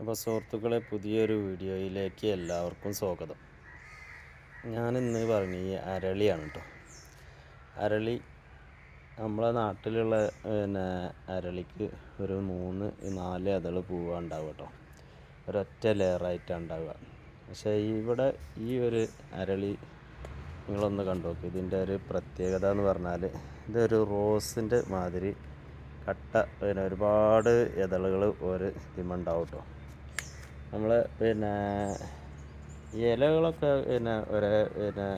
അപ്പോൾ സുഹൃത്തുക്കളെ പുതിയൊരു വീഡിയോയിലേക്ക് എല്ലാവർക്കും സ്വാഗതം. ഞാനിന്ന് പറഞ്ഞ ഈ അരളിയാണ് കേട്ടോ. അരളി നമ്മളെ നാട്ടിലുള്ള പിന്നെ അരളിക്ക് ഒരു മൂന്ന് നാല് അതൾ പൂവാ ഉണ്ടാവുക കേട്ടോ. ഒരൊറ്റ ലെയറായിട്ടാണ് ഉണ്ടാവുക. പക്ഷേ ഇവിടെ ഈ ഒരു അരളി നിങ്ങളൊന്ന് കണ്ടു നോക്ക്. ഇതിന്റെ ഒരു പ്രത്യേകത എന്ന് പറഞ്ഞാൽ ഇതൊരു റോസിന്റെ മാതിരി കട്ട പിന്നെ ഒരുപാട് ഇതളുകൾ ഒരു ഇതിമുണ്ടാവും കേട്ടോ. നമ്മൾ പിന്നെ ഇലകളൊക്കെ പിന്നെ ഒരേ പിന്നെ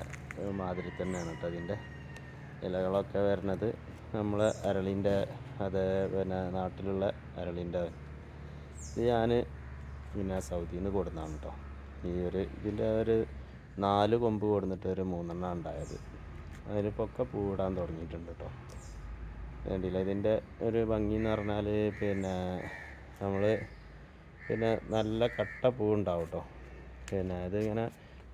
മാതിരി തന്നെയാണ് കേട്ടോ അതിന്റെ ഇലകളൊക്കെ വരുന്നത് നമ്മൾ അരളിന്റെ അതേ പിന്നെ നാട്ടിലുള്ള അരളിന്റെ ഇത് ഞാൻ പിന്നെ സൗദിയിൽ നിന്ന് കൊടുന്നതാണ് കേട്ടോ. ഈ ഒരു ഇതിന്റെ ഒരു നാല് കൊമ്പ് കൊടുന്നിട്ട് ഒരു മൂന്നെണ്ണം ഉണ്ടായത്. അതിലിപ്പൊക്കെ പൂടാൻ തുടങ്ങിയിട്ടുണ്ട് കേട്ടോ. വേണ്ടിയില്ല ഇതിന്റെ ഒരു ഭംഗി എന്ന് പറഞ്ഞാൽ പിന്നെ നമ്മൾ പിന്നെ നല്ല കട്ട പൂവുണ്ടാവും കേട്ടോ പിന്നെ ഇതിങ്ങനെ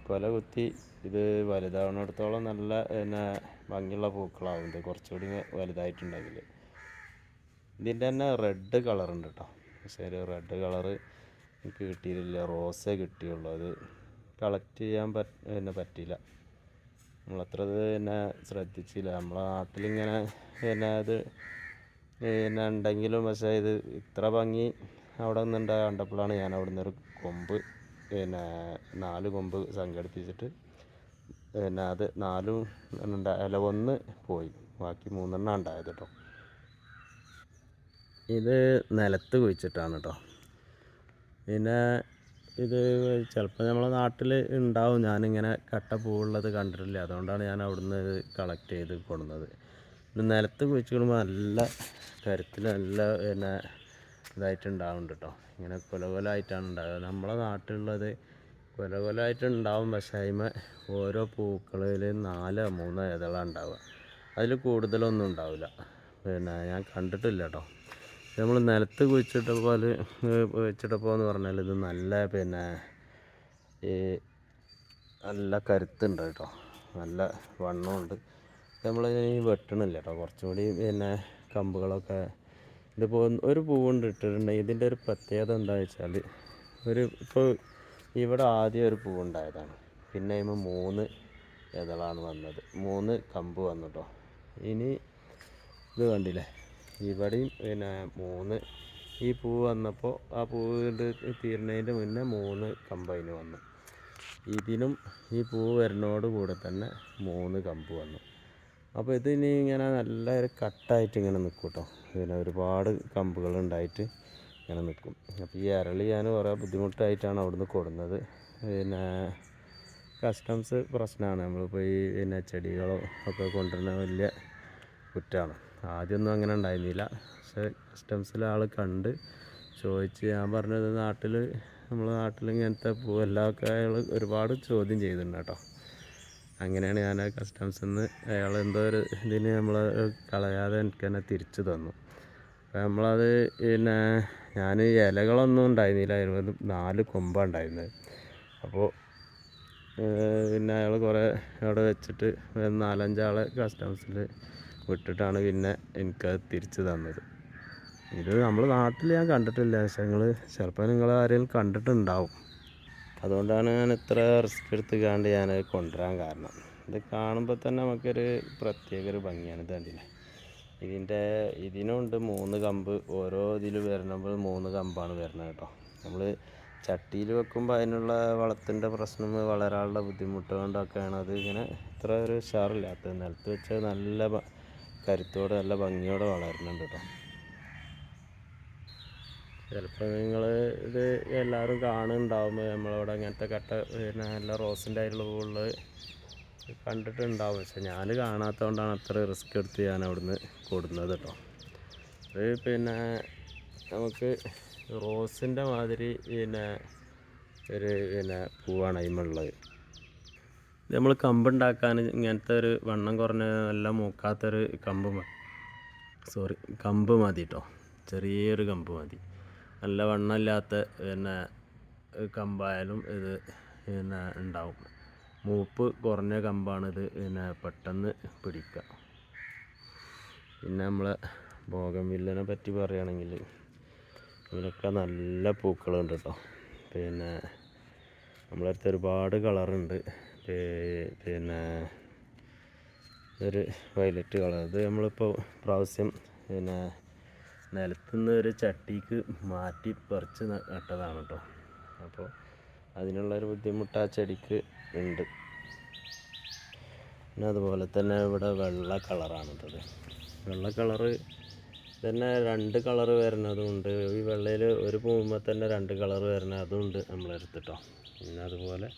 കൊല കുത്തി ഇത് വലുതാവുന്നിടത്തോളം നല്ല പിന്നെ ഭംഗിയുള്ള പൂക്കളാവും ഇത് കുറച്ചുകൂടി വലുതായിട്ടുണ്ടെങ്കിൽ ഇതിന്റെ തന്നെ റെഡ് കളറുണ്ട് കേട്ടോ പക്ഷേ ഒരു റെഡ് കളറ് എനിക്ക് കിട്ടിയിട്ടില്ല. റോസേ കിട്ടിയുള്ളൂ. അത് കളക്ട് ചെയ്യാൻ പറ്റ പിന്നെ പറ്റിയില്ല. നമ്മളത്ര പിന്നെ ശ്രദ്ധിച്ചില്ല. നമ്മളെ നാട്ടിലിങ്ങനെ പിന്നെ അത് പിന്നെ ഉണ്ടെങ്കിലും പക്ഷേ ഇത് ഇത്ര ഭംഗി അവിടെ നിന്നുണ്ട് കണ്ടപ്പോഴാണ് ഞാൻ അവിടെ നിന്നൊരു കൊമ്പ് പിന്നെ നാല് കൊമ്പ് സംഘടിപ്പിച്ചിട്ട് പിന്നെ അത് നാലും അല്ല ഒന്ന് പോയി. ബാക്കി മൂന്നെണ്ണം ഉണ്ടായത് കേട്ടോ ഇത് നിലത്ത് കുഴിച്ചിട്ടാണ് കേട്ടോ പിന്നെ ഇത് ചിലപ്പോൾ നമ്മളെ നാട്ടിൽ ഉണ്ടാവും. ഞാനിങ്ങനെ കട്ട പൂവുള്ളത് കണ്ടിട്ടില്ല. അതുകൊണ്ടാണ് ഞാൻ അവിടുന്ന് കളക്ട് ചെയ്ത് ഇത് നിലത്ത് കുഴിച്ചിടുമ്പോൾ നല്ല കരുത്തിൽ നല്ല പിന്നെ ഇതായിട്ട് ഉണ്ടാവുന്നുണ്ട് കേട്ടോ ഇങ്ങനെ കൊല കൊലായിട്ടാണ് ഉണ്ടാവുക. നമ്മളെ നാട്ടിലുള്ളത് കൊല കൊലായിട്ട് ഉണ്ടാവും പക്ഷേ അതിമ ഓരോ പൂക്കളിൽ നാലോ മൂന്നോ ഇതളാണ് ഉണ്ടാവുക. അതിൽ കൂടുതലൊന്നും ഉണ്ടാവില്ല. പിന്നെ ഞാൻ കണ്ടിട്ടില്ല കേട്ടോ നമ്മൾ നിലത്ത് കുഴിച്ചിട്ടപ്പോൾ കുഴിച്ചിട്ടപ്പോൾ എന്ന് പറഞ്ഞാൽ ഇത് നല്ല പിന്നെ ഈ നല്ല കരുത്തുണ്ട് കേട്ടോ നല്ല വണ്ണമുണ്ട് നമ്മൾ വെട്ടണില്ല കേട്ടോ കുറച്ചും കൂടി പിന്നെ കമ്പുകളൊക്കെ ഇതിപ്പോൾ ഒരു പൂവുണ്ട് ഇട്ടിട്ടുണ്ടെങ്കിൽ ഇതിന്റെ ഒരു പ്രത്യേകത എന്താ വെച്ചാൽ ഒരു ഇപ്പോൾ ഇവിടെ ആദ്യം ഒരു പൂവുണ്ടായതാണ്. പിന്നെ കഴിയുമ്പോൾ മൂന്ന് ഇതളാണ് വന്നത്. മൂന്ന് കമ്പ് വന്നു കേട്ടോ ഇനി ഇത് കണ്ടില്ലേ? ഇവിടെയും പിന്നെ മൂന്ന് ഈ പൂ വന്നപ്പോൾ ആ പൂവിന്റെ തീരുന്നതിന്റെ മുന്നേ മൂന്ന് കമ്പ് അതിന് വന്നു. ഇതിനും ഈ പൂവ് വരുന്നതോട് കൂടെ തന്നെ മൂന്ന് കമ്പ് വന്നു. അപ്പോൾ ഇതിനി ഇങ്ങനെ നല്ലൊരു കട്ടായിട്ട് ഇങ്ങനെ നിൽക്കും കേട്ടോ പിന്നെ ഒരുപാട് കമ്പുകൾ ഉണ്ടായിട്ട് ഇങ്ങനെ നിൽക്കും. അപ്പോൾ ഈ അരളി ഞാൻ കുറേ ബുദ്ധിമുട്ടായിട്ടാണ് അവിടുന്ന് കൊടുന്നത്. പിന്നെ കസ്റ്റംസ് പ്രശ്നമാണ്. നമ്മളിപ്പോൾ ഈ പിന്നെ ചെടികളോ ഒക്കെ കൊണ്ടുവരുന്ന വലിയ കുറ്റമാണ് ആദ്യമൊന്നും അങ്ങനെ ഉണ്ടായിരുന്നില്ല. പക്ഷേ കസ്റ്റംസിലെ ആൾ കണ്ട് ചോദിച്ച് ഞാൻ പറഞ്ഞത് നാട്ടിൽ നമ്മൾ നാട്ടിൽ ഇങ്ങനത്തെ പൂവെല്ലാമൊക്കെ അയാൾ ഒരുപാട് ചോദ്യം ചെയ്തിട്ടുണ്ട് കേട്ടോ. അങ്ങനെയാണ് ഞാൻ കസ്റ്റംസിൽ നിന്ന് അയാൾ എന്തോ ഒരു ഇതിന് നമ്മൾ കളയാതെ എനിക്ക് തന്നെ തിരിച്ചു തന്നു. അപ്പോൾ നമ്മളത് പിന്നെ ഞാൻ ഇലകളൊന്നും ഉണ്ടായിരുന്നില്ല. അതിന് നാല് കൊമ്പാണ് ഉണ്ടായിരുന്നത് അപ്പോൾ പിന്നെ അയാൾ കുറേ അവിടെ വെച്ചിട്ട് നാലഞ്ചാളെ കസ്റ്റംസിൽ വിട്ടിട്ടാണ് പിന്നെ എനിക്കത് തിരിച്ചു തന്നത്. ഇത് നമ്മൾ നാട്ടിൽ ഞാൻ കണ്ടിട്ടില്ല. പക്ഷേ നിങ്ങൾ ചിലപ്പോൾ നിങ്ങൾ ആരെങ്കിലും കണ്ടിട്ടുണ്ടാവും. അതുകൊണ്ടാണ് ഞാൻ ഇത്ര റിസ്ക് എടുത്ത് കാണ്ട് ഞാൻ കൊണ്ടുവരാൻ കാരണം. ഇത് കാണുമ്പോൾ തന്നെ നമുക്കൊരു പ്രത്യേക ഒരു ഭംഗിയാണ് ഇത് കണ്ടില്ലേ? ഇതിന്റെ ഇതിനുണ്ട് മൂന്ന് കമ്പ്. ഓരോ ഇതിൽ വരുമ്പോൾ മൂന്ന് കമ്പാണ് വരുന്നത് കേട്ടോ. നമ്മൾ ചട്ടിയിൽ വെക്കുമ്പോൾ അതിനുള്ള വളത്തിന്റെ പ്രശ്നം വളരാനുള്ള ബുദ്ധിമുട്ട് കൊണ്ടൊക്കെയാണ് അത് ഇങ്ങനെ ഇത്ര ഒരു ഉഷാറില്ലാത്തത് നിലത്ത് വെച്ച് നല്ല കരുത്തോടെ നല്ല ഭംഗിയോടെ വളരുന്നുണ്ട് കേട്ടോ. ചിലപ്പോൾ നിങ്ങൾ ഇത് എല്ലാവരും കാണുന്നുണ്ടാവുമ്പോൾ നമ്മളവിടെ അങ്ങനത്തെ കട്ട പിന്നെ നല്ല റോസിന്റെ അതിലുള്ള പൂവുള്ളത് കണ്ടിട്ടുണ്ടാവും. പക്ഷെ ഞാൻ കാണാത്തതുകൊണ്ടാണ് അത്ര റിസ്ക് എടുത്ത് ഞാൻ അവിടുന്ന് കൊടുക്കുന്നത് കേട്ടോ അത് പിന്നെ നമുക്ക് റോസിന്റെ മാതിരി പിന്നെ ഒരു പിന്നെ പൂവാണ് അതിമുള്ളത് നമ്മൾ കമ്പുണ്ടാക്കാൻ ഇങ്ങനത്തെ ഒരു വണ്ണം കുറഞ്ഞ നല്ല മൂക്കാത്തൊരു കമ്പ് സോറി കമ്പ് മതി കേട്ടോ ചെറിയൊരു കമ്പ് മതി. നല്ല വണ്ണമില്ലാത്ത പിന്നെ കമ്പായാലും ഇത് പിന്നെ ഉണ്ടാവും. മൂപ്പ് കുറഞ്ഞ കമ്പാണിത് പിന്നെ പെട്ടെന്ന് പിടിക്കുക. പിന്നെ നമ്മളെ ഭോഗം വില്ലനെ പറ്റി പറയുകയാണെങ്കിൽ ഇതിലൊക്കെ നല്ല പൂക്കളുണ്ട് കേട്ടോ. പിന്നെ നമ്മളെ അടുത്ത് ഒരുപാട് കളറുണ്ട്. പിന്നെ ഒരു വയലറ്റ് കളർ. ഇത് നമ്മളിപ്പോൾ പ്രാവശ്യം പിന്നെ നിലത്തുനിന്ന് ഒരു ചട്ടിക്ക് മാറ്റി പറിച്ച് നട്ടതാണ് കേട്ടോ. അപ്പോൾ അതിനുള്ളൊരു ബുദ്ധിമുട്ട് ആ ചെടിക്ക് ഉണ്ട്. പിന്നെ അതുപോലെ തന്നെ ഇവിടെ വെള്ള കളറാണ് ഇട്ടത് വെള്ള കളറ് തന്നെ രണ്ട് കളറ് വരുന്നതുണ്ട്. ഈ വെള്ളയിൽ ഒരു പൂവുമ്പോൾ തന്നെ രണ്ട് കളറ് വരുന്ന അതും ഉണ്ട് നമ്മളെടുത്തിട്ടോ പിന്നെ അതുപോലെ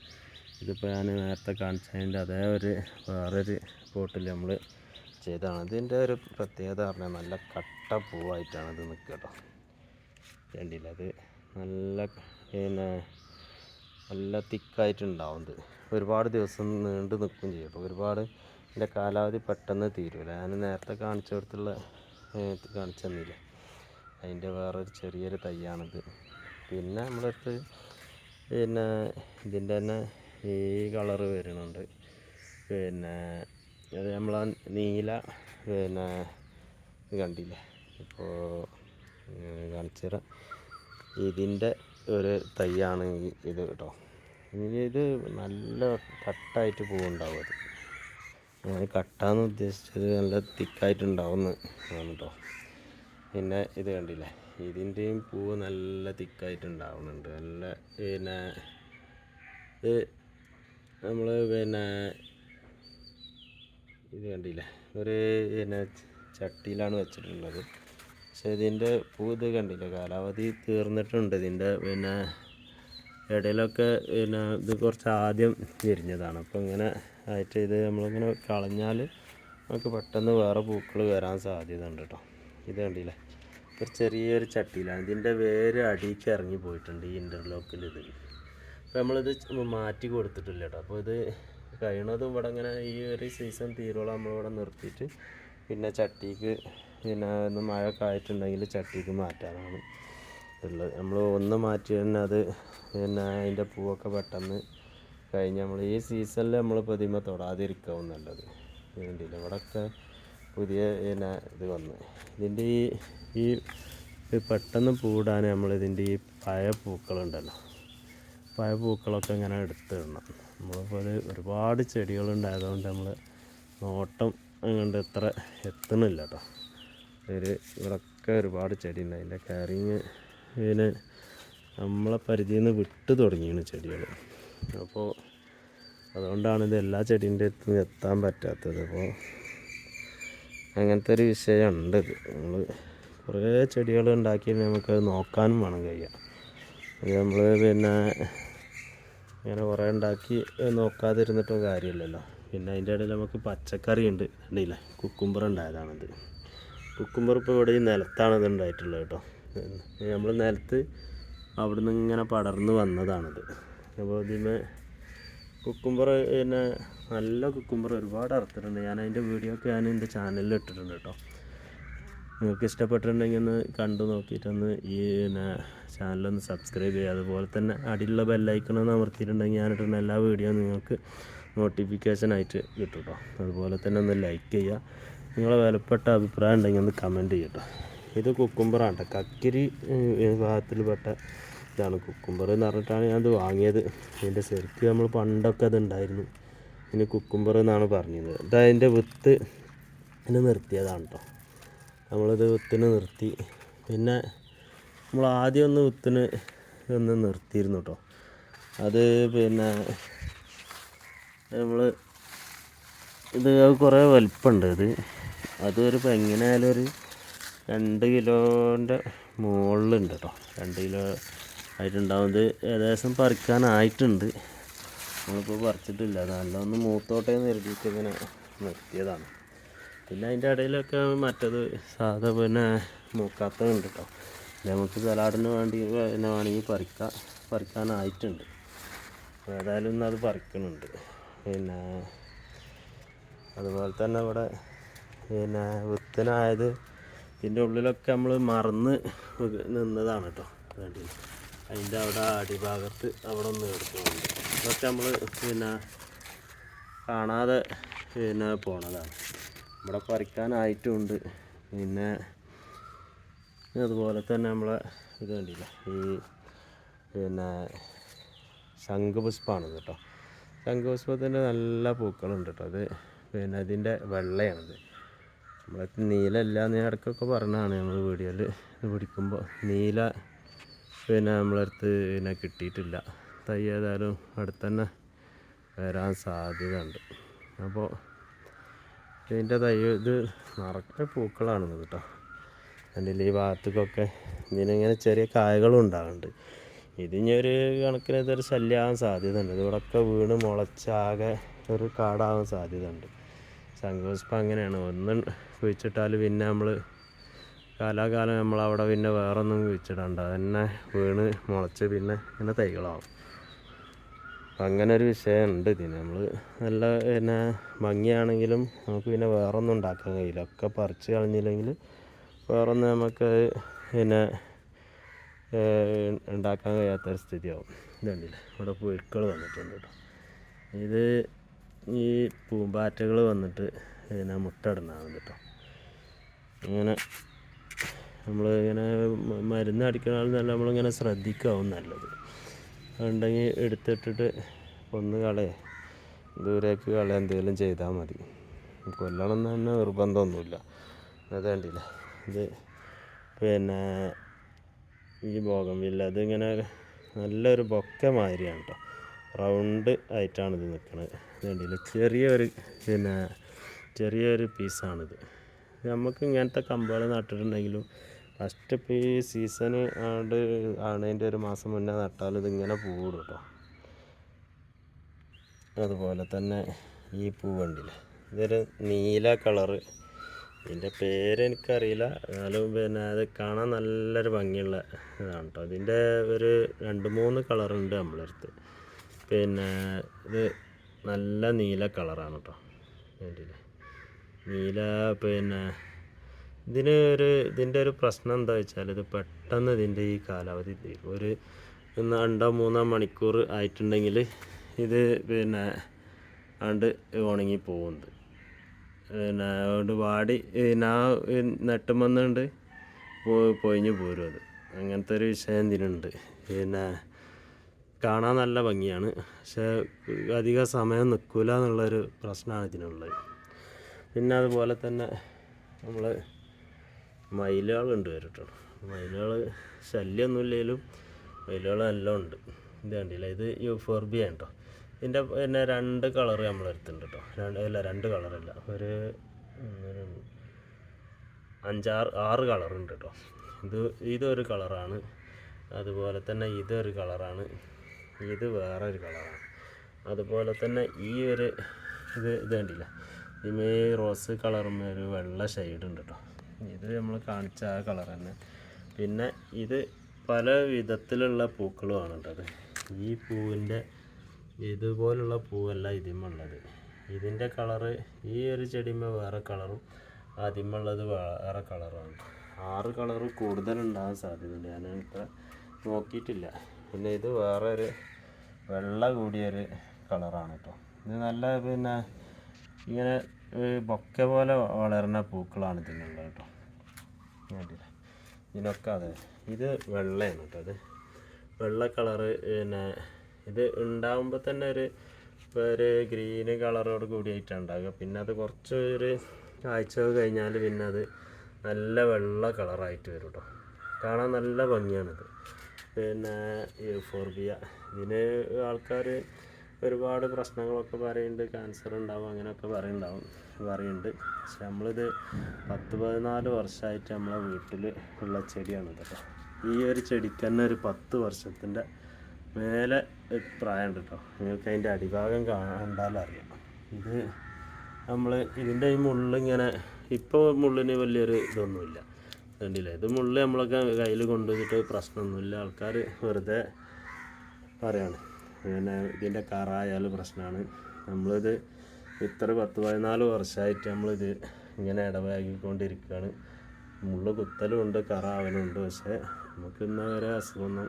ഇതിപ്പോൾ ഞാൻ നേരത്തെ കാണിച്ചതിന്റെ അതേ ഒരു വേറൊരു പോട്ടിൽ നമ്മൾ ചെയ്തതാണ്. ഇതിന്റെ ഒരു പ്രത്യേകത പറഞ്ഞാൽ നല്ല കട്ട പൂവായിട്ടാണ് ഇത് നിൽക്കുക കേട്ടോ കണ്ടില്ല? അത് നല്ല പിന്നെ നല്ല തിക്കായിട്ടുണ്ടാവും ഇത് ഒരുപാട് ദിവസം നീണ്ടു നിൽക്കുകയും ചെയ്യും. അപ്പോൾ ഒരുപാട് ഇതിന്റെ കാലാവധി പെട്ടെന്ന് തീരുമല്ല ഞാൻ നേരത്തെ കാണിച്ച കൊടുത്തുള്ള കാണിച്ചു തന്നില്ല? അതിന്റെ വേറൊരു ചെറിയൊരു തൈയാണിത് പിന്നെ നമ്മളടുത്ത് പിന്നെ ഇതിന്റെ തന്നെ ഈ കളറ് വരുന്നുണ്ട്. പിന്നെ അത് നമ്മളാ നീല പിന്നെ കണ്ടില്ലേ? ഇപ്പോൾ കാണിച്ചു തരാം. ഇതിന്റെ ഒരു തൈയാണ് ഈ ഇത് കേട്ടോ. ഇനി ഇത് നല്ല കട്ടായിട്ട് പൂവുണ്ടാവും അത്. ഞാൻ കട്ടാന്ന് ഉദ്ദേശിച്ചത് നല്ല തിക്കായിട്ടുണ്ടാവുമെന്ന് ആണ് കേട്ടോ. പിന്നെ ഇത് കണ്ടില്ലേ? ഇതിന്റെയും പൂവ് നല്ല തിക്കായിട്ടുണ്ടാവുന്നുണ്ട്. നല്ല പിന്നെ ഇത് നമ്മൾ പിന്നെ ഇത് കണ്ടില്ലേ? ഒരു പിന്നെ ചട്ടിയിലാണ് വെച്ചിട്ടുള്ളത്. പക്ഷേ ഇതിന്റെ പൂ ഇത് കണ്ടില്ലേ? കാലാവധി തീർന്നിട്ടുണ്ട്. ഇതിന്റെ പിന്നെ ഇടയിലൊക്കെ പിന്നെ ഇത് കുറച്ച് ആദ്യം വിരിഞ്ഞതാണ്. അപ്പോൾ ഇങ്ങനെ ആയിട്ട് ഇത് നമ്മളിങ്ങനെ കളഞ്ഞാൽ നമുക്ക് പെട്ടെന്ന് വേറെ പൂക്കൾ വരാൻ സാധ്യത ഉണ്ട് കേട്ടോ. ഇത് കണ്ടില്ലേ? ഒരു ചെറിയൊരു ചട്ടിയിലാണ്. ഇതിന്റെ വേര് അടിയിലേക്ക് ഇറങ്ങി പോയിട്ടുണ്ട് ഈ ഇന്റർലോക്കിൽ ഇത്. അപ്പോൾ നമ്മളിത് മാറ്റി കൊടുത്തിട്ടില്ല കേട്ടോ. അപ്പോൾ ഇത് കഴിയണതും ഇവിടെ ഇങ്ങനെ ഈ ഒരു സീസൺ തീരോളം നമ്മളിവിടെ നിർത്തിയിട്ട് പിന്നെ ചട്ടിക്ക് പിന്നെ ഒന്ന് മഴ കായിട്ടുണ്ടെങ്കിൽ ചട്ടിക്ക് മാറ്റാനാണ് ഉള്ളത്. നമ്മൾ ഒന്ന് മാറ്റി തന്നെ അത് പിന്നെ അതിന്റെ പൂവൊക്കെ പെട്ടെന്ന് കഴിഞ്ഞ് നമ്മൾ ഈ സീസണിൽ നമ്മൾ പ്രതിമ തൊടാതിരിക്കാവും നല്ലത്. വേണ്ടിയില്ല ഇവിടെയൊക്കെ പുതിയ പിന്നെ ഇത് വന്നു. ഇതിന്റെ ഈ ഈ പെട്ടെന്ന് പൂടാൻ നമ്മൾ ഇതിന്റെ ഈ പഴയ പൂക്കളുണ്ടല്ലോ. പഴയ പൂക്കളൊക്കെ ഇങ്ങനെ എടുത്തിടണം നമ്മളിപ്പോൾ അത് ഒരുപാട് ചെടികളുണ്ടായതുകൊണ്ട് നമ്മൾ നോട്ടം അങ്ങോട്ട് എത്ര എത്തണില്ല കേട്ടോ. ഒരു ഇവിടൊക്കെ ഒരുപാട് ചെടി ഉണ്ട് അതിന്റെ കയറിങ് പിന്നെ നമ്മളെ പരിധിയിൽ നിന്ന് വിട്ടു തുടങ്ങിയാണ് ചെടികൾ അപ്പോൾ അതുകൊണ്ടാണ് ഇത് എല്ലാ ചെടീന്റെ അടുത്തും എത്താൻ പറ്റാത്തത്. അപ്പോൾ അങ്ങനത്തെ ഒരു വിഷയമുണ്ട് ഇത്. നമ്മൾ കുറേ ചെടികൾ ഉണ്ടാക്കി നമുക്കത് നോക്കാനും വേണം കഴിയാം ഇത് നമ്മൾ പിന്നെ ഇങ്ങനെ കുറേ ഉണ്ടാക്കി നോക്കാതിരുന്നിട്ടും കാര്യമില്ലല്ലോ. പിന്നെ അതിന്റെ ഇടയിൽ നമുക്ക് പച്ചക്കറി ഉണ്ട് കണ്ടില്ലേ? കുക്കുംബർ ഉണ്ടായതാണിത്. കുക്കുംബർ ഇപ്പോൾ ഇവിടെ ഈ നിലത്താണ് ഇത് ഉണ്ടായിട്ടുള്ളത് കേട്ടോ. നമ്മൾ നിലത്ത് അവിടെ നിന്ന് ഇങ്ങനെ പടർന്ന് വന്നതാണിത്. അപ്പോൾ ഇതിന് കുക്കുംബർ പിന്നെ നല്ല കുക്കുംബർ ഒരുപാട് അറുത്തിട്ടുണ്ട്. ഞാൻ അതിന്റെ വീഡിയോ ഒക്കെ ഞാൻ എന്റെ ചാനലിൽ ഇട്ടിട്ടുണ്ട് കേട്ടോ. നിങ്ങൾക്ക് ഇഷ്ടപ്പെട്ടിട്ടുണ്ടെങ്കിൽ ഒന്ന് കണ്ടു നോക്കിയിട്ടൊന്ന് ഈ പിന്നെ ചാനലൊന്ന് സബ്സ്ക്രൈബ് ചെയ്യുക. അതുപോലെ തന്നെ അടിയിലുള്ള ബെല്ലൈക്കണമെന്ന് അമർത്തിയിട്ടുണ്ടെങ്കിൽ ഞാനിട്ടുന്ന എല്ലാ വീഡിയോ നിങ്ങൾക്ക് നോട്ടിഫിക്കേഷൻ ആയിട്ട് കിട്ടും കേട്ടോ. അതുപോലെ തന്നെ ഒന്ന് ലൈക്ക് ചെയ്യുക. നിങ്ങളെ വിലപ്പെട്ട അഭിപ്രായം ഉണ്ടെങ്കിൽ ഒന്ന് കമന്റ് ചെയ്യട്ടോ. ഇത് കുക്കുംബറാണ് കക്കിരി വിഭാഗത്തിൽപ്പെട്ട ഇതാണ് കുക്കുംബർ എന്ന് പറഞ്ഞിട്ടാണ് ഞാനത് വാങ്ങിയത്. ഇതിന്റെ ശരിക്ക് നമ്മൾ പണ്ടൊക്കെ അത് ഉണ്ടായിരുന്നു ഇനി കുക്കുംബർ എന്നാണ് പറഞ്ഞത് ഇത് അതിന്റെ വിത്ത് ഇതിന് നിർത്തിയതാണ് കേട്ടോ നമ്മളിത് വിത്തിന് നിർത്തി. പിന്നെ നമ്മൾ ആദ്യം ഒന്ന് വിത്തിന് ഒന്ന് നിർത്തിയിരുന്നു കേട്ടോ അത് പിന്നെ നമ്മൾ ഇത് കുറേ വലിപ്പമുണ്ട് ഇത്. അതൊരു ഇപ്പം എങ്ങനെയായാലും ഒരു രണ്ട് കിലോന്റെ മുകളിലുണ്ട് കേട്ടോ രണ്ട് കിലോ ആയിട്ടുണ്ടാവുന്നത് ഏകദേശം പറിക്കാനായിട്ടുണ്ട്. നമ്മളിപ്പോൾ പറിച്ചിട്ടില്ല. അത് നല്ലൊന്ന് മൂത്തോട്ടെ എന്ന് ഇങ്ങനെ നിർത്തിയതാണ്. പിന്നെ അതിന്റെ ഇടയിലൊക്കെ മറ്റത് സാധാ പിന്നെ മൂക്കാത്തതുണ്ട് കേട്ടോ നമുക്ക് സലാഡിന് വേണ്ടി പിന്നെ വേണമെങ്കിൽ പറിക്കാം പറിക്കാനായിട്ടുണ്ട്. ഏതായാലും ഇന്ന് അത് പറിക്കുന്നുണ്ട്. പിന്നെ അതുപോലെ തന്നെ ഇവിടെ പിന്നെ വിത്തനായത് ഇതിന്റെ ഉള്ളിലൊക്കെ നമ്മൾ മറന്ന് നിന്നതാണ് കേട്ടോ. വേണ്ടി. അതിന്റെ അവിടെ അടിഭാഗത്ത് അവിടെ ഒന്ന് എടുക്കുന്നുണ്ട് ഇതൊക്കെ നമ്മൾ പിന്നെ കാണാതെ പിന്നെ പോണതാണ്. ഇവിടെ പറിക്കാനായിട്ടുണ്ട്. പിന്നെ അതുപോലെ തന്നെ നമ്മളെ ഇത് കണ്ടില്ല? ഈ പിന്നെ ശംഖുപുഷ്പമാണ് കേട്ടോ. ശംഖുപുഷ്പത്തിന്റെ നല്ല പൂക്കളുണ്ട് കേട്ടോ. അത് പിന്നെ അതിന്റെ വെള്ളയാണിത്. നമ്മളെ നീലല്ല ഞാൻ ഇടയ്ക്കൊക്കെ പറഞ്ഞതാണ് നമ്മൾ വീഡിയോയിൽ ഇത് പിടിക്കുമ്പോൾ നീല പിന്നെ നമ്മളടുത്ത് പിന്നെ കിട്ടിയിട്ടില്ല. തൈ ഏതായാലും അടുത്ത് തന്നെ വരാൻ സാധ്യത ഉണ്ട് അപ്പോൾ ഇതിന്റെ തൈ ഇത് നിറയെ പൂക്കളാണ് കേട്ടോ. അതിന്റെ ഈ ഭാഗത്തേക്കൊക്കെ ഇതിനിങ്ങനെ ചെറിയ കായകളും ഉണ്ടാകുന്നുണ്ട് ഇതിനൊരു കണക്കിന് ഇതൊരു ശല്യമാകാൻ സാധ്യത ഉണ്ട് ഇതിവിടൊക്കെ വീണ് മുളച്ചാകെ ഒരു കാടാവാൻ സാധ്യത ഉണ്ട് ശംഖുപുഷ്പം അങ്ങനെയാണ്. ഒന്ന് കുഴിച്ചിട്ടാൽ പിന്നെ നമ്മൾ കാലാകാലം നമ്മൾ അവിടെ പിന്നെ വേറൊന്നും കുഴിച്ചിടണ്ട തന്നെ വീണ് മുളച്ച് പിന്നെ ഇങ്ങനെ തൈകളാവും. അപ്പം അങ്ങനെ ഒരു വിഷയമുണ്ട് ഇതിന്. നമ്മൾ നല്ല പിന്നെ ഭംഗിയാണെങ്കിലും നമുക്ക് പിന്നെ വേറൊന്നും ഉണ്ടാക്കാൻ കഴിയില്ല. ഒക്കെ പറിച്ച് കളഞ്ഞില്ലെങ്കിൽ വേറൊന്നും നമുക്ക് പിന്നെ ഉണ്ടാക്കാൻ കഴിയാത്തൊരു സ്ഥിതിയാവും. ഇതുണ്ടല്ലേ ഇവിടെ പുഴുക്കൾ വന്നിട്ടുണ്ട് കേട്ടോ. ഇത് ഈ പൂമ്പാറ്റകൾ വന്നിട്ട് പിന്നെ മുട്ടയിടുന്നതാണ് കേട്ടോ. ഇങ്ങനെ നമ്മൾ ഇങ്ങനെ മരുന്ന് അടിക്കണാലും നല്ല നമ്മളിങ്ങനെ ശ്രദ്ധിക്കാവും നല്ലത്. ഉണ്ടെങ്കിൽ എടുത്തിട്ടിട്ട് ഒന്ന് കളയെ. ദൂരേക്ക് കളയ എന്തെങ്കിലും ചെയ്താൽ മതി. കൊല്ലണം എന്ന് തന്നെ നിർബന്ധമൊന്നുമില്ല. അത് ഇത് പിന്നെ ഈ ബോഗംവില്ല അതിങ്ങനെ നല്ലൊരു ബൊക്ക മാതിരിയാണ് കേട്ടോ. റൗണ്ട് ആയിട്ടാണ് ഇത് നിൽക്കുന്നത് വേണ്ടിയില്ല ചെറിയൊരു പിന്നെ ചെറിയൊരു പീസാണിത്. നമുക്ക് ഇങ്ങനത്തെ കമ്പുകൾ നട്ടിട്ടുണ്ടെങ്കിലും ഫസ്റ്റ് ഇപ്പോൾ ഈ സീസൺ ആണ്ട് ആണതിന്റെ ഒരു മാസം മുന്നേ നട്ടാൽ ഇതിങ്ങനെ പൂവിടും കേട്ടോ. അതുപോലെ തന്നെ ഈ പൂ കണ്ടില്ലേ? ഇതൊരു നീല കളറ്. ഇതിന്റെ പേര് എനിക്കറിയില്ല. എന്നാലും പിന്നെ അത് കാണാൻ നല്ലൊരു ഭംഗിയുള്ള ഇതാണ് കേട്ടോ. ഇതിന്റെ ഒരു രണ്ട് മൂന്ന് കളറുണ്ട് നമ്മളെ അടുത്ത് പിന്നെ ഇത് നല്ല നീല കളറാണ് കേട്ടോ കണ്ടില്ലേ? നീല പിന്നെ ഇതിന് ഒരു ഇതിന്റെ ഒരു പ്രശ്നം എന്താ വെച്ചാൽ ഇത് പെട്ടെന്ന് ഇതിന്റെ ഈ കാലാവധി തീരും ഒരു രണ്ടോ മൂന്നോ മണിക്കൂർ ആയിട്ടുണ്ടെങ്കിൽ ഇത് പിന്നെ ആണ്ട് ഉണങ്ങി പോകുന്നത് പിന്നെ അതുകൊണ്ട് വാടി ആ നെട്ടുമെന്നുണ്ട് പൊഴിഞ്ഞു പോരും അത്. അങ്ങനത്തെ ഒരു വിഷയം ഇതിനുണ്ട്. പിന്നെ കാണാൻ നല്ല ഭംഗിയാണ്. പക്ഷേ അധിക സമയം നിൽക്കില്ല എന്നുള്ളൊരു പ്രശ്നമാണ് ഇതിനുള്ളത്. പിന്നെ അതുപോലെ തന്നെ നമ്മൾ മയിലുകളുണ്ട് വരട്ടോ മയിലുകൾ ശല്യമൊന്നുമില്ലെങ്കിലും മയിലുകൾ നല്ല ഉണ്ട്. ഇത് കണ്ടില്ല? ഇത് യൂഫോർബിയ കേട്ടോ ഇതിന്റെ പിന്നെ രണ്ട് കളർ നമ്മൾ എടുത്തിട്ടുണ്ട് കേട്ടോ. രണ്ട് അല്ല രണ്ട് കളറല്ല. ഒരു അഞ്ചാറ് ആറ് കളറുണ്ട് കേട്ടോ. ഇത് ഇതൊരു കളറാണ്. അതുപോലെ തന്നെ ഇതൊരു കളറാണ്. ഇത് വേറെ ഒരു കളറാണ്. അതുപോലെ തന്നെ ഈ ഒരു ഇത് ഇത് കണ്ടില്ല? ഇതിമേ റോസ് കളറും ഒരു വെള്ള ഷെയ്ഡ് ഉണ്ട് കേട്ടോ ഇത് നമ്മൾ കാണിച്ച ആ കളർ തന്നെ. പിന്നെ ഇത് പല വിധത്തിലുള്ള പൂക്കളുമാണ് കേട്ടത് ഈ പൂവിന്റെ ഇതുപോലുള്ള പൂവല്ല ഇതിമുള്ളത്. ഇതിന്റെ കളറ് ഈ ഒരു ചെടിമേ വേറെ കളറും അതിമുള്ളത് വേറെ കളറുമാണ്. ആറ് കളറ് കൂടുതലുണ്ടാകാൻ സാധ്യതയുണ്ട്. ഞാൻ നോക്കിയിട്ടില്ല. പിന്നെ ഇത് വേറെ ഒരു വെള്ള കൂടിയൊരു കളറാണ് കേട്ടോ ഇത് നല്ല പിന്നെ ഇങ്ങനെ ബൊക്ക പോലെ വളരുന്ന പൂക്കളാണ് ഇതിനുള്ളത് കേട്ടോ ഇതിനൊക്കെ അതെ. ഇത് വെള്ളയാണ് കേട്ടോ അത് വെള്ള കളറ് പിന്നെ ഇത് ഉണ്ടാകുമ്പോൾ തന്നെ ഒരു ഒരു ഗ്രീന് കളറോട് കൂടിയായിട്ടാണ് ഉണ്ടാകുക പിന്നെ അത് കുറച്ച് ഒരു ആഴ്ച കഴിഞ്ഞാൽ പിന്നെ അത് നല്ല വെള്ള കളറായിട്ട് വരും കേട്ടോ കാണാൻ നല്ല ഭംഗിയാണിത്. പിന്നെ യൂഫോർബിയ ഇതിന് ആൾക്കാർ ഒരുപാട് പ്രശ്നങ്ങളൊക്കെ പറയുന്നുണ്ട് ക്യാൻസർ ഉണ്ടാവും അങ്ങനെയൊക്കെ പറയുന്നുണ്ടാവും പറയുന്നുണ്ട് പക്ഷെ നമ്മളിത് പത്ത് പതിനാല് വർഷമായിട്ട് നമ്മളെ വീട്ടിൽ ഉള്ള ചെടിയാണ് കേട്ടോ ഈ ഒരു ചെടിക്ക് തന്നെ ഒരു പത്ത് വർഷത്തിന്റെ മേലെ പ്രായമുണ്ട് കേട്ടോ നിങ്ങൾക്ക് അതിന്റെ അടിഭാഗം കണ്ടാലറിയാം ഇത് നമ്മൾ ഇതിന്റെ ഈ മുള്ളിങ്ങനെ ഇപ്പോൾ മുള്ളിന് വലിയൊരു ഇതൊന്നുമില്ല. കണ്ടില്ലേ? ഇത് മുള്ള നമ്മളൊക്കെ കയ്യിൽ കൊണ്ടുവന്നിട്ട് പ്രശ്നമൊന്നുമില്ല. ആൾക്കാർ വെറുതെ പറയാണ്. പിന്നെ ഇതിന്റെ കറായാലും പ്രശ്നമാണ്. നമ്മളിത് ഇത്ര പത്ത് പതിനാല് വർഷമായിട്ട് നമ്മളിത് ഇങ്ങനെ ഇടവാക്കിക്കൊണ്ടിരിക്കുകയാണ് കുത്തലുമുണ്ട് കറ ആവലുണ്ട് പക്ഷേ നമുക്ക് ഇന്ന വരെ അസുഖമൊന്നും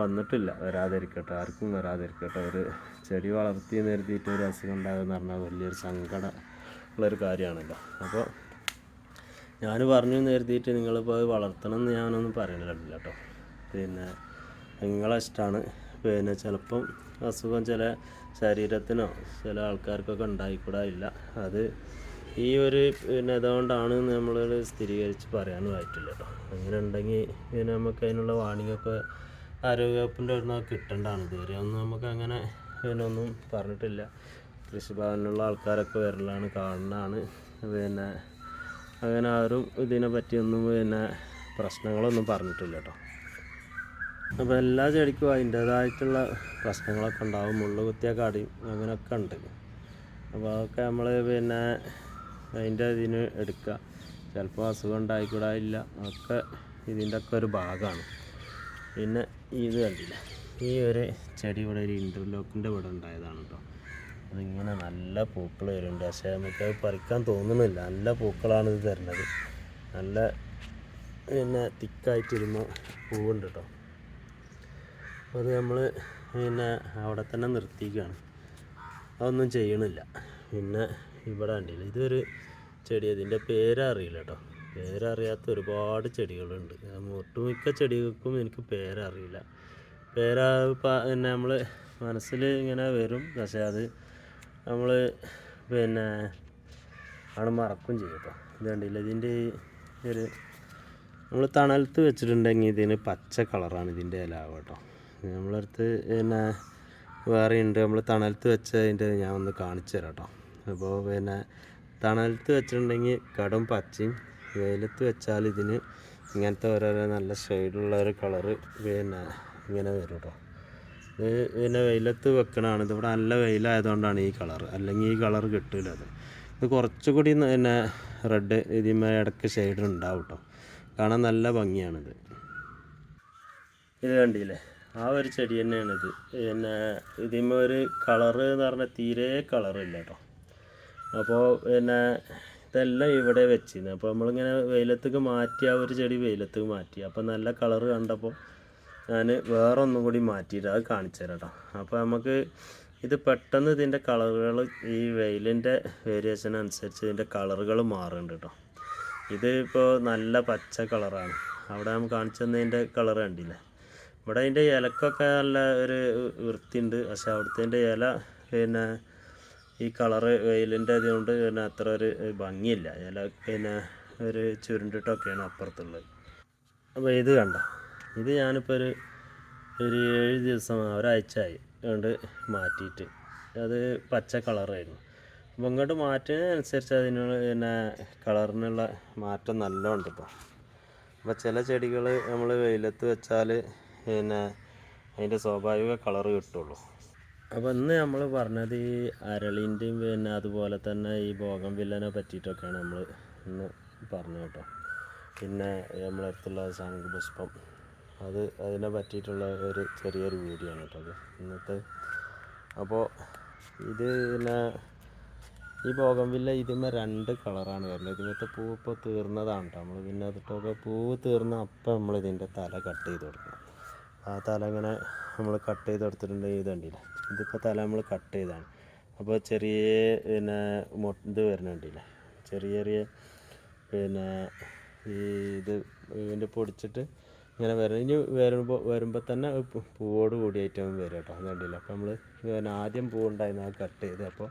വന്നിട്ടില്ല. വരാതിരിക്കട്ടെ. ആർക്കും വരാതിരിക്കട്ടെ. ഒരു ചെടി വളർത്തി നിർത്തിയിട്ട് ഒരു അസുഖം ഉണ്ടാകുമെന്ന് പറഞ്ഞാൽ വലിയൊരു സങ്കടം ഉള്ളൊരു കാര്യമാണല്ലോ. അപ്പോൾ ഞാൻ പറഞ്ഞു എന്ന് കരുതിയിട്ട് നിങ്ങളിപ്പോൾ അത് വളർത്തണം എന്ന് ഞാനൊന്നും പറയണില്ല കേട്ടോ. പിന്നെ നിങ്ങളെ ഇഷ്ടമാണ് പിന്നെ ചിലപ്പം അസുഖം ചില ശരീരത്തിനോ ചില ആൾക്കാർക്കൊക്കെ ഉണ്ടായിക്കൂടാ അത് ഈ ഒരു പിന്നെ ഇതുകൊണ്ടാണ് നമ്മൾ സ്ഥിരീകരിച്ച് പറയാനും ആയിട്ടില്ല കേട്ടോ. അങ്ങനെ ഉണ്ടെങ്കിൽ പിന്നെ നമുക്ക് അതിനുള്ള വാണിങ്ങൊക്കെ ആരോഗ്യവകുപ്പിന്റെ അവിടെ നിന്ന് കിട്ടേണ്ടതാണ് ഇതുവരെ. ഒന്നും നമുക്ക് അങ്ങനെ പിന്നെ ഒന്നും പറഞ്ഞിട്ടില്ല. കൃഷിഭവനിലുള്ള ആൾക്കാരൊക്കെ വരലാണ് കാണുന്നതാണ്. പിന്നെ അങ്ങനെ ആരും ഇതിനെ പറ്റിയൊന്നും പിന്നെ പ്രശ്നങ്ങളൊന്നും പറഞ്ഞിട്ടില്ല കേട്ടോ. അപ്പോൾ എല്ലാ ചെടിക്കും അതിന്റേതായിട്ടുള്ള പ്രശ്നങ്ങളൊക്കെ ഉണ്ടാവും. മുള്ളു കുത്തിയ കടിയും അങ്ങനെയൊക്കെ ഉണ്ട്. അപ്പോൾ അതൊക്കെ നമ്മൾ പിന്നെ അതിന്റെ ഇതിന് എടുക്കുക. ചിലപ്പോൾ അസുഖം ഉണ്ടായിക്കൂടായില്ല ഒക്കെ ഇതിന്റെ ഒക്കെ ഒരു ഭാഗമാണ്. പിന്നെ ഇത് കണ്ടില്ല? ഈ ഒരു ചെടി ഇവിടെ ഒരു ഇന്റർലോക്കിന്റെ ഇവിടെ ഉണ്ടായതാണ് കേട്ടോ. അതിങ്ങനെ നല്ല പൂക്കൾ വരുന്നുണ്ട്. പക്ഷേ നമുക്ക് അത് പറിക്കാൻ തോന്നുന്നില്ല. നല്ല പൂക്കളാണ് ഇത് തരുന്നത്. നല്ല പിന്നെ തിക്കായിട്ടിരുന്ന പൂവുണ്ട് കേട്ടോ. അത് നമ്മൾ പിന്നെ അവിടെ തന്നെ നിർത്തിക്കുകയാണ് അതൊന്നും ചെയ്യണില്ല. പിന്നെ ഇവിടെ കണ്ടില്ല ഇതൊരു ചെടി. അതിന്റെ പേരറിയില്ല കേട്ടോ. പേരറിയാത്ത ഒരുപാട് ചെടികളുണ്ട്. ഒട്ടുമിക്ക ചെടികൾക്കും എനിക്ക് പേരറിയില്ല. പേരാ പിന്നെ നമ്മൾ മനസ്സിൽ ഇങ്ങനെ വരും. പക്ഷേ അത് നമ്മൾ പിന്നെ അവിടെ മറക്കും ചെയ്യും ഇത് കണ്ടില്ല? ഇതിന്റെ ഒരു നമ്മൾ തണലത്ത് വെച്ചിട്ടുണ്ടെങ്കിൽ ഇതിന് പച്ച കളറാണ് ഇതിന്റെ ഇല കേട്ടോ. നമ്മളടുത്ത് പിന്നെ വേറെ ഉണ്ട്. നമ്മൾ തണലത്ത് വെച്ച അതിന്റെ ഞാൻ ഒന്ന് കാണിച്ചു തരാം കേട്ടോ. അപ്പോൾ പിന്നെ തണലത്ത് വെച്ചിട്ടുണ്ടെങ്കിൽ കടും പച്ചയും വെയിലത്ത് വെച്ചാൽ ഇതിന് ഇങ്ങനത്തെ ഓരോരോ നല്ല ഷെയ്ഡുള്ള ഒരു കളറ് പിന്നെ ഇങ്ങനെ വരും കേട്ടോ. പിന്നെ വെയിലത്ത് വെക്കണതാണ്. ഇതിവിടെ നല്ല വെയിലായതുകൊണ്ടാണ് ഈ കളർ അല്ലെങ്കിൽ ഈ കളർ കിട്ടില്ല അത്. ഇത് കുറച്ചുകൂടി പിന്നെ റെഡ് ഇതിന്മേൽ ഇടയ്ക്ക് ഷെയ്ഡ് ഉണ്ടാവും കേട്ടോ കാണാൻ നല്ല ഭംഗിയാണിത്. ഇത് കണ്ടില്ലേ? ആ ഒരു ചെടി തന്നെയാണിത്. പിന്നെ ഇതിന്മേ ഒരു കളറ് എന്ന് പറഞ്ഞാൽ തീരെ കളറില്ല കേട്ടോ അപ്പോൾ പിന്നെ ഇതെല്ലാം ഇവിടെ വെച്ചിരുന്നു. അപ്പോൾ നമ്മളിങ്ങനെ വെയിലത്തേക്ക് മാറ്റി ആ ഒരു ചെടി വെയിലത്തേക്ക് മാറ്റി. അപ്പോൾ നല്ല കളറ് കണ്ടപ്പോൾ ഞാൻ വേറെ ഒന്നും കൂടി മാറ്റിയിട്ട് അത് കാണിച്ചു തരാം കേട്ടോ അപ്പോൾ നമുക്ക് ഇത് പെട്ടെന്ന് ഇതിന്റെ കളറുകൾ ഈ വെയിലിന്റെ വേരിയേഷൻ അനുസരിച്ച് ഇതിന്റെ കളറുകൾ മാറുന്നുണ്ട് കേട്ടോ. ഇത് നല്ല പച്ച കളറാണ്. അവിടെ നമ്മൾ കാണിച്ചു തന്നതിന്റെ കളർ കണ്ടില്ലേ? ഇവിടെ അതിന്റെ ഇലക്കൊക്കെ നല്ല ഒരു വൃത്തിയുണ്ട്. പക്ഷേ അവിടുത്തെ ഇല പിന്നെ ഈ കളറ് വെയിലിന്റെ ഇതുകൊണ്ട് പിന്നെ അത്ര ഒരു ഭംഗിയില്ല. ഇല പിന്നെ ഒരു ചുരുണ്ടിട്ടൊക്കെയാണ് അപ്പുറത്തുള്ളത്. അപ്പോൾ ഇത് കണ്ടോ? ഇത് ഞാനിപ്പോൾ ഒരു ഒരു ഏഴ് ദിവസം ഒരാഴ്ചയായി കൊണ്ട് മാറ്റിയിട്ട്. അത് പച്ച കളറായിരുന്നു. അപ്പോൾ ഇങ്ങോട്ട് മാറ്റുന്നതിനനുസരിച്ച് അതിനുള്ള പിന്നെ കളറിനുള്ള മാറ്റം നല്ലോണ്ട് ഇപ്പോൾ അപ്പോൾ ചില ചെടികൾ നമ്മൾ വെയിലത്ത് വെച്ചാൽ പിന്നെ അതിന്റെ സ്വാഭാവിക കളറ് കിട്ടുള്ളൂ. അപ്പോൾ ഇന്ന് നമ്മൾ പറഞ്ഞത് ഈ അരളിന്റെയും പിന്നെ അതുപോലെ തന്നെ ഈ ഭോഗം വില്ലനെ പറ്റിയിട്ടൊക്കെയാണ് നമ്മൾ ഇന്ന് പറഞ്ഞു കേട്ടോ. പിന്നെ നമ്മളെ അടുത്തുള്ള ശംഖുപുഷ്പം അത് അതിനെ പറ്റിയിട്ടുള്ള ഒരു ചെറിയൊരു വീഡിയോ ആണ് കേട്ടോ അത്. ഇന്നത്തെ അപ്പോൾ ഇത് പിന്നെ ഈ ബോഗംവില്ല ഇതിന്മേ രണ്ട് കളറാണ് വരുന്നത്. ഇതിനകത്ത് പൂ ഇപ്പോൾ തീർന്നതാണ് കേട്ടോ നമ്മൾ പിന്നെ അതിട്ടൊക്കെ പൂവ് തീർന്ന അപ്പം നമ്മൾ ഇതിന്റെ തല കട്ട് ചെയ്ത് കൊടുക്കണം. ആ തല ഇങ്ങനെ നമ്മൾ കട്ട് ചെയ്ത് കൊടുത്തിട്ടുണ്ടെങ്കിൽ ഇത് കണ്ടില്ല? ഇതിപ്പോൾ തല നമ്മൾ കട്ട് ചെയ്താണ്. അപ്പോൾ ചെറിയ പിന്നെ ഇത് വരുന്നുണ്ടല്ലേ ചെറിയ ചെറിയ പിന്നെ ഈ ഇത് ഇതിന്റെ പൊടിച്ചിട്ട് ഇങ്ങനെ വരണം ഇനി വരുമ്പോൾ വരുമ്പോൾ തന്നെ പൂവോട് കൂടി പൂവോട് കൂടിയായിട്ടാവും വരും കേട്ടോ അത് അപ്പോൾ നമ്മൾ പിന്നെ ആദ്യം പൂ ഉണ്ടായിരുന്നു അത് കട്ട് ചെയ്ത് അപ്പോൾ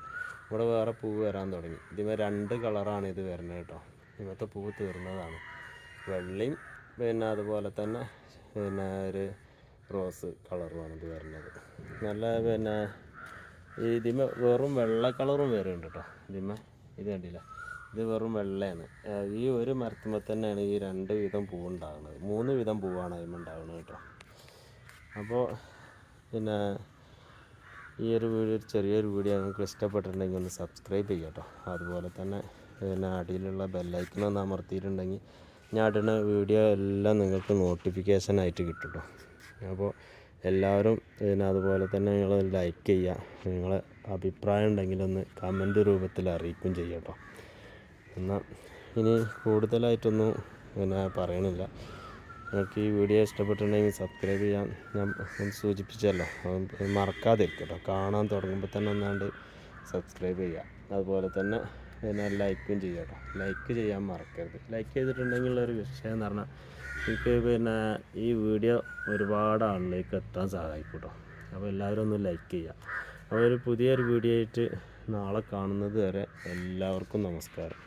ഇവിടെ വേറെ പൂവ് വരാൻ തുടങ്ങി. ഇതിമേ രണ്ട് കളറാണ് ഇത് വരുന്നത് കേട്ടോ. ഇന്നത്തെ പൂവ് തീർന്നതാണ്. വെള്ളയും പിന്നെ അതുപോലെ തന്നെ പിന്നെ ഒരു റോസ് കളറുമാണ് ഇത് വരുന്നത്. നല്ല പിന്നെ ഇതിമ വെറും വെള്ള കളറും വരുന്നുണ്ട് കേട്ടോ. ഇതിമ ഇത് കണ്ടില്ല? ഇത് വെറും വെള്ളയാണ്. ഈ ഒരു മരത്തുമ്പോൾ തന്നെയാണ് ഈ രണ്ട് വിധം പൂവുണ്ടാകുന്നത് മൂന്ന് വിധം പൂവാണ് അതിന് ഉണ്ടാകുന്നത് കേട്ടോ. അപ്പോൾ പിന്നെ ഈ ഒരു വീഡിയോ ചെറിയൊരു വീഡിയോ നിങ്ങൾക്ക് ഇഷ്ടപ്പെട്ടിട്ടുണ്ടെങ്കിൽ ഒന്ന് സബ്സ്ക്രൈബ് ചെയ്യുക കേട്ടോ. അതുപോലെ തന്നെ പിന്നെ അടിയിലുള്ള ബെല്ലൈക്കൺ ഒന്ന് അമർത്തിയിട്ടുണ്ടെങ്കിൽ ഞാൻ ഇടുന്ന വീഡിയോ എല്ലാം നിങ്ങൾക്ക് നോട്ടിഫിക്കേഷൻ ആയിട്ട് കിട്ടും കേട്ടോ. അപ്പോൾ എല്ലാവരും പിന്നെ അതുപോലെ തന്നെ നിങ്ങൾ ലൈക്ക് ചെയ്യുക. നിങ്ങളെ അഭിപ്രായം ഉണ്ടെങ്കിൽ ഒന്ന് കമന്റ് രൂപത്തിൽ അറിയിക്കുകയും ചെയ്യാം കേട്ടോ. എന്നാൽ ഇനി കൂടുതലായിട്ടൊന്നും പിന്നെ പറയണില്ല. നിങ്ങൾക്ക് ഈ വീഡിയോ ഇഷ്ടപ്പെട്ടിട്ടുണ്ടെങ്കിൽ സബ്സ്ക്രൈബ് ചെയ്യാൻ ഞാൻ സൂചിപ്പിച്ചല്ലോ. അത് മറക്കാതെ കേട്ടോ കാണാൻ തുടങ്ങുമ്പോൾ തന്നെ ഒന്നാണ്ട് സബ്സ്ക്രൈബ് ചെയ്യുക. അതുപോലെ തന്നെ പിന്നെ ലൈക്കും ചെയ്യുക കേട്ടോ. ലൈക്ക് ചെയ്യാൻ മറക്കരുത്. ലൈക്ക് ചെയ്തിട്ടുണ്ടെങ്കിൽ ഒരു വിഷയം എന്ന് പറഞ്ഞാൽ എനിക്ക് പിന്നെ ഈ വീഡിയോ ഒരുപാട് ആളിലേക്ക് എത്താൻ സഹായിക്കും കേട്ടോ അപ്പോൾ എല്ലാവരും ഒന്ന് ലൈക്ക് ചെയ്യുക. അപ്പോൾ ഒരു പുതിയൊരു വീഡിയോ ആയിട്ട് നാളെ കാണുന്നത് വരെ എല്ലാവർക്കും നമസ്കാരം.